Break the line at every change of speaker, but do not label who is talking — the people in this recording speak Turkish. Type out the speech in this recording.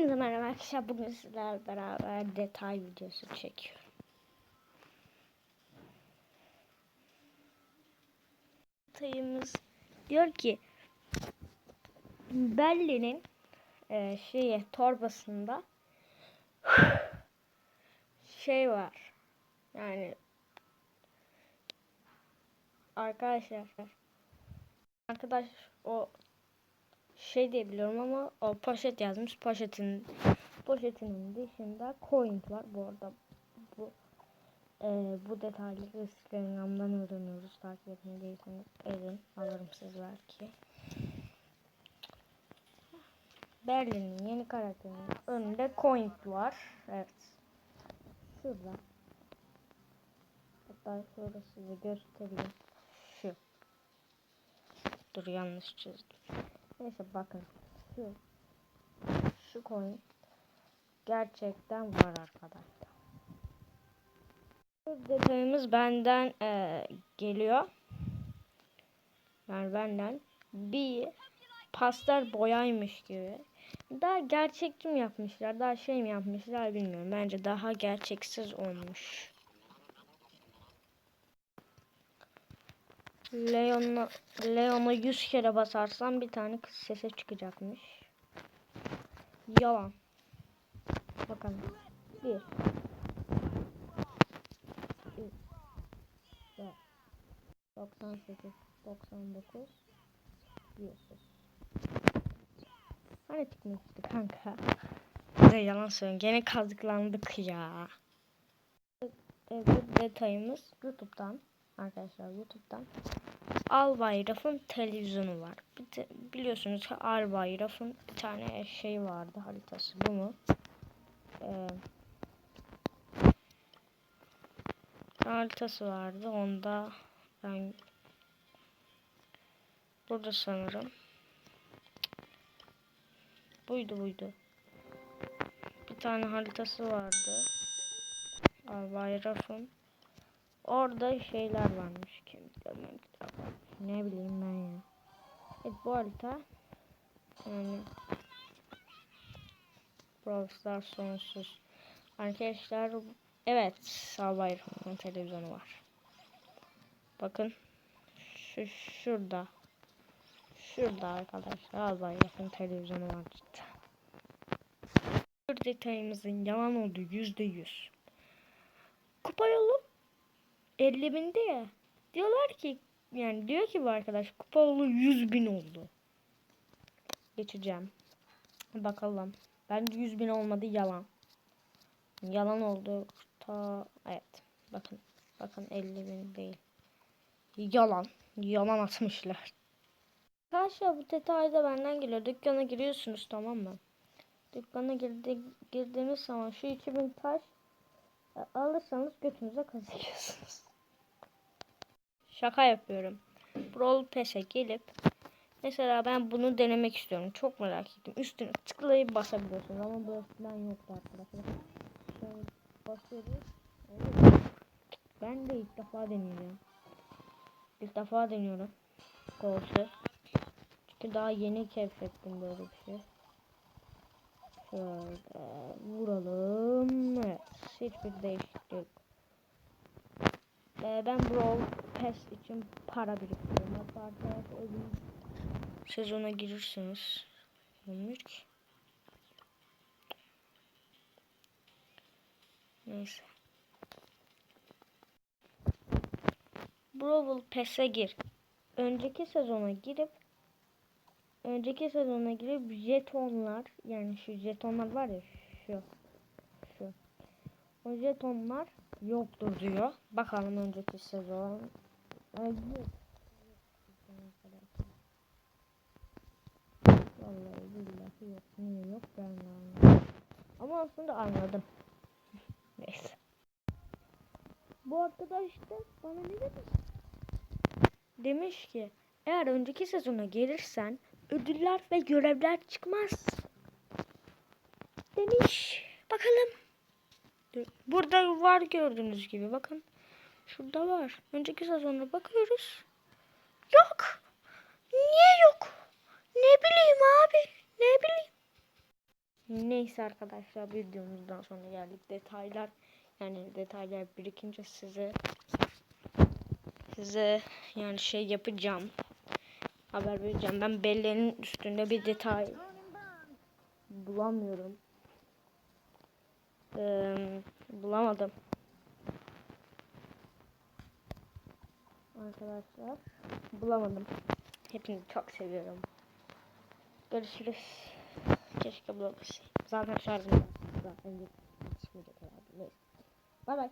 Hepinize merhaba arkadaşlar. Bugün sizlerle beraber detay videosu çekiyorum. Detayımız diyor ki Belli'nin e, şeyi torbasında şey var. Yani arkadaşlar arkadaş o şey diye biliyorum ama o poşet yazmış. Poşetin poşetinin dışında coin var. Bu arada bu e, bu detayları Instagram'dan öğreniyoruz. Takip etmediyseniz edin. Alırım siz belki. Berlin'in yeni karakterinin önünde coin var. Evet. Şurada. Hatta şöyle size göstereyim. Şu. Dur yanlış çizdim. Neyse bakın şu şu coin gerçekten var arkadaşlar. Bu detayımız benden e, geliyor. Yani benden bir pastel boyaymış gibi. Daha gerçekçi mi yapmışlar, daha şey mi yapmışlar bilmiyorum. Bence daha gerçeksiz olmuş. Leon'a Leon'a 100 kere basarsam bir tane kız sese çıkacakmış. Yalan. Bakalım. 1 98 99 100 Hani çıkmıştı kanka? Bize yalan söylüyorum. Gene kazıklandık ya. Evet, detayımız YouTube'dan arkadaşlar YouTube'dan Albayraf'ın televizyonu var. Biliyorsunuz ki Albayraf'ın bir tane şey vardı haritası. Bu mu? Ee, haritası vardı. Onda ben burada sanırım. Buydu buydu. Bir tane haritası vardı. Albayraf'ın. Orada şeyler varmış. Kemikler, memikler varmış. Ne bileyim ben ya. Evet bu harita yani Brawl sonsuz. Arkadaşlar evet Salbayrım'ın televizyonu var. Bakın şu şurada. Şurada arkadaşlar Albayrım'ın televizyonu var cidden. Detayımızın yalan olduğu yüzde yüz. Kupa yolu 50 binde ya. Diyorlar ki yani diyor ki bu arkadaş kupa yolu 100 bin oldu. Geçeceğim. Bakalım. Bence 100 bin olmadı yalan. Yalan oldu. Ta evet. Bakın. Bakın 50 bin değil. Yalan. Yalan atmışlar. Arkadaşlar bu detay da benden geliyor. Dükkana giriyorsunuz tamam mı? Dükkana girdi, girdiğiniz zaman şu 2000 taş e, alırsanız götünüze kazıyorsunuz. Şaka yapıyorum. Brawl Pass'e gelip mesela ben bunu denemek istiyorum. Çok merak ettim. Üstüne tıklayıp basabiliyorsunuz ama böyle falan yoktu arkadaşlar. Şöyle basıyoruz. Evet. Ben de ilk defa deniyorum. İlk defa deniyorum. Brawl'u. Çünkü daha yeni keşfettim böyle bir şey. Şöyle vuralım. Evet. Hiçbir değişiklik. Ee, ben Brawl Pass için para biriktiriyorum. Hatta ödül sezona girirsiniz. Mülk. Neyse. Brawl Pass'e gir. Önceki sezona girip önceki sezona girip jetonlar yani şu jetonlar var ya şu şu o jetonlar yoktur diyor. Bakalım önceki sezon. Ay, yok. Vallahi billahi yok. Niye yok ben de anlamadım. Ama aslında anladım. Neyse. Bu arkadaş da bana ne demiş? Demiş ki eğer önceki sezona gelirsen ödüller ve görevler çıkmaz. Demiş. Bakalım. Burada var gördüğünüz gibi bakın. Şurada var. Önceki sezonda bakıyoruz. Yok. Niye yok? Ne bileyim abi. Ne bileyim. Neyse arkadaşlar videomuzdan sonra geldik. Detaylar yani detaylar birikince size size yani şey yapacağım. Haber vereceğim. Ben belleğinin üstünde bir detay bulamıyorum. Ee, bulamadım. Arkadaşlar bulamadım. Hepinizi çok seviyorum. Görüşürüz. Keşke bulabilseydim. Zaten şarjım var. Zaten yetişmeyecek herhalde. Neyse. Bay.